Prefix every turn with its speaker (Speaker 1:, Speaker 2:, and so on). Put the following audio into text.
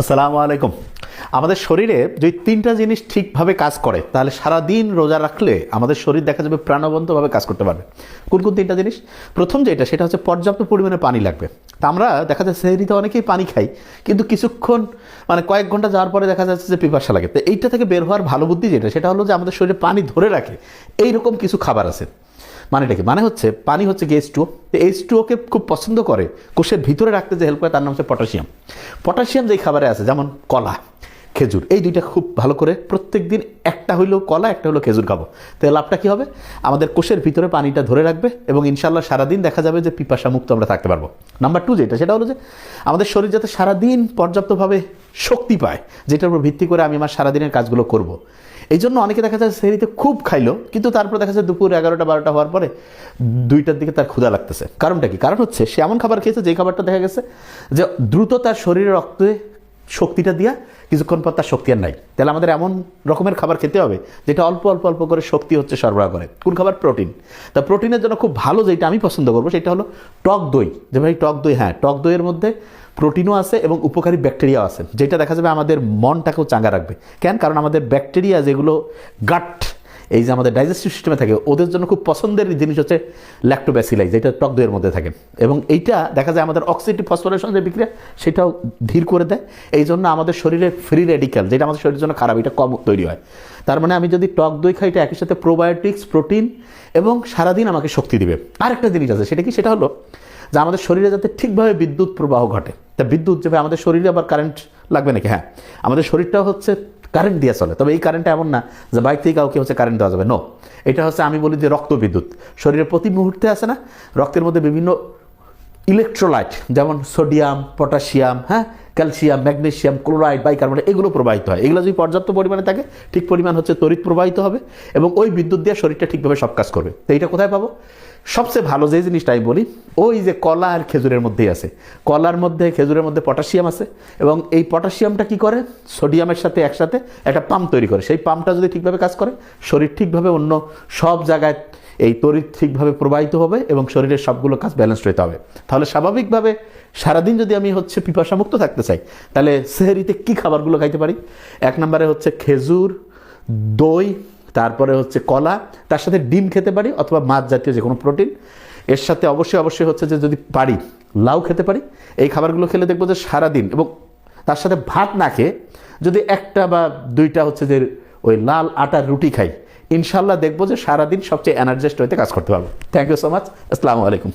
Speaker 1: আসসালামু আলাইকুম। আমাদের শরীরে যদি তিনটা জিনিস ঠিকভাবে কাজ করে, তাহলে সারা দিন রোজা রাখলে আমাদের শরীর দেখা যাবে প্রাণবন্তভাবে কাজ করতে পারবে। কোন কোন তিনটা জিনিস? প্রথম যেটা, সেটা হচ্ছে পর্যাপ্ত পরিমাণে পানি লাগবে। তা আমরা দেখা যাচ্ছে সেহরিতে অনেকেই পানি খাই, কিন্তু কিছুক্ষণ মানে কয়েক ঘণ্টা যাওয়ার পরে দেখা যাচ্ছে যে পিপাসা লাগে। তো এইটা থেকে বের হওয়ার ভালো বুদ্ধি যেটা, সেটা হলো যে আমাদের শরীরে পানি ধরে রাখে। এইরকম কিছু খাবার আছে। মানেটা কি? মানে হচ্ছে, পানি হচ্ছে কি এইচ টু এইচ টুওকে খুব পছন্দ করে, কোষের ভিতরে রাখতে যে হেল্প করে তার নাম হচ্ছে পটাশিয়াম পটাশিয়াম যেই খাবারে আছে, যেমন কলা, খেজুর, এই দুইটা খুব ভালো করে প্রত্যেক দিন একটা হইলেও কলা, একটা হলো খেজুর খাব। তো এর লাভটা কী হবে? আমাদের কোষের ভিতরে পানিটা ধরে রাখবে এবং ইনশাল্লাহ সারাদিন দেখা যাবে যে পিপাসা মুক্ত আমরা থাকতে পারব। নাম্বার টু যেটা, সেটা হলো যে আমাদের শরীর যাতে সারাদিন পর্যাপ্তভাবে শক্তি পায়, যেটার উপর ভিত্তি করে আমি আমার সারাদিনের কাজগুলো করব। এই জন্য অনেকে দেখা যায় সেহরিতে খুব খাইলো, কিন্তু তারপর দেখা যায় দুপুর এগারোটা, বারোটা হওয়ার পরে দুইটার দিকে তার ক্ষুধা লাগতেছে। কারণটা কি? কারণ হচ্ছে সে এমন খাবার খেয়েছে যে খাবারটা দেখা গেছে যে দ্রুত তার শরীরে রক্তে শক্তিটা দিয়া কিছুক্ষণ পর তার শক্তি আর নাই। তাহলে আমাদের এমন রকমের খাবার খেতে হবে, যেটা অল্প অল্প অল্প করে শক্তি হচ্ছে সরবরাহ করে। কোন খাবার? প্রোটিন। তা প্রোটিনের জন্য খুব ভালো যেটা আমি পছন্দ করব, সেটা হলো টক দই। যে ভাই টক দই হ্যাঁ টক দইয়ের মধ্যে প্রোটিনও আছে এবং উপকারী ব্যাকটেরিয়াও আছে। যেটা দেখা যাবে আমাদের মনটাকেও চাঙ্গা রাখবে। কেন? কারণ আমাদের ব্যাকটেরিয়া যেগুলো গাট এই যে আমাদের ডাইজেস্টিভ সিস্টেমে থাকে, ওদের জন্য খুব পছন্দের জিনিস হচ্ছে ল্যাক্টোব্যাসিলাই যেটা টক দইয়ের মধ্যে থাকে। এবং এইটা দেখা যায় আমাদের অক্সিডেটিভ ফসফোরেশন যে বিক্রিয়া, সেটাও ধীর করে দেয়। এই জন্য আমাদের শরীরে ফ্রি রেডিক্যাল যেটা আমাদের শরীরের জন্য খারাপ, এটা কম তৈরি হয়। তার মানে আমি যদি টক দই খাই, এটা একই সাথে প্রোবায়োটিক্স প্রোটিন এবং সারাদিন আমাকে শক্তি দিবে। আরেকটা জিনিস আছে, সেটা কি? সেটা হলো যে আমাদের শরীরে যাতে ঠিকভাবে বিদ্যুৎ প্রবাহ ঘটে। তা বিদ্যুৎ যাবে আমাদের শরীরে আবার কারেন্ট লাগবে নাকি? হ্যাঁ। আমাদের শরীরটা হচ্ছে কারেন্ট দিয়ে চলে। তবে এই কারেন্টটা এমন না যে বাইক থেকে কাউকে হচ্ছে কারেন্ট দেওয়া যাবে। নো এটা হচ্ছে আমি বলি যে রক্ত বিদ্যুৎ। শরীরের প্রতি মুহূর্তে আছে না, রক্তের মধ্যে বিভিন্ন ইলেকট্রোলাইট যেমন সোডিয়াম পটাশিয়াম হ্যাঁ? ক্যালসিয়াম, ম্যাগনেসিয়াম, ক্লোরাইড, বাইকার্বনেট, এগুলো প্রবাহিত হয়। এগুলো যদি পর্যাপ্ত পরিমাণে থাকে, ঠিক পরিমাণ হচ্ছে তড়িৎ প্রবাহিত হবে এবং ওই বিদ্যুৎ দিয়ে শরীরটা ঠিকভাবে সব কাজ করবে। তো এইটা কোথায় পাবো? সবচেয়ে ভালো যে জিনিসটা আমি বলি, ওই যে কলা আর খেজুরের মধ্যেই আছে। কলার মধ্যে, খেজুরের মধ্যে পটাশিয়াম আছে এবং এই পটাশিয়ামটা কি করে? সোডিয়ামের সাথে একসাথে একটা পাম্প তৈরি করে। সেই পাম্পটা যদি ঠিকভাবে কাজ করে, শরীর ঠিকভাবে অন্য সব জায়গায় এই তড়িৎ ঠিকভাবে প্রবাহিত হবে এবং শরীরের সবগুলো কাজ ব্যালেন্স হতে হবে। তাহলে স্বাভাবিকভাবে সারাদিন যদি আমি হচ্ছে পিপাসামুক্ত থাকতে চাই। তাহলে সেহরিতে কি খাবারগুলো খাইতে পারি? এক নম্বরে হচ্ছে খেজুর, দই, তারপরে হচ্ছে কলা, তার সাথে ডিম খেতে পারি অথবা মাছ জাতীয় যে কোনো প্রোটিন। এর সাথে অবশ্যই অবশ্যই হচ্ছে যে যদি পারি, লাউ খেতে পারি। এই খাবারগুলো খেলে দেখব যে সারাদিন এবং তার সাথে ভাত না খেয়ে যদি একটা বা দুইটা হচ্ছে যে ওই লাল আটার রুটি খাই, ইনশাল্লাহ দেখব যে সারাদিন সবচেয়ে এনার্জেস্ট হইতে কাজ করতে পারব। থ্যাংক ইউ সো মাচ আসসালামু আলাইকুম।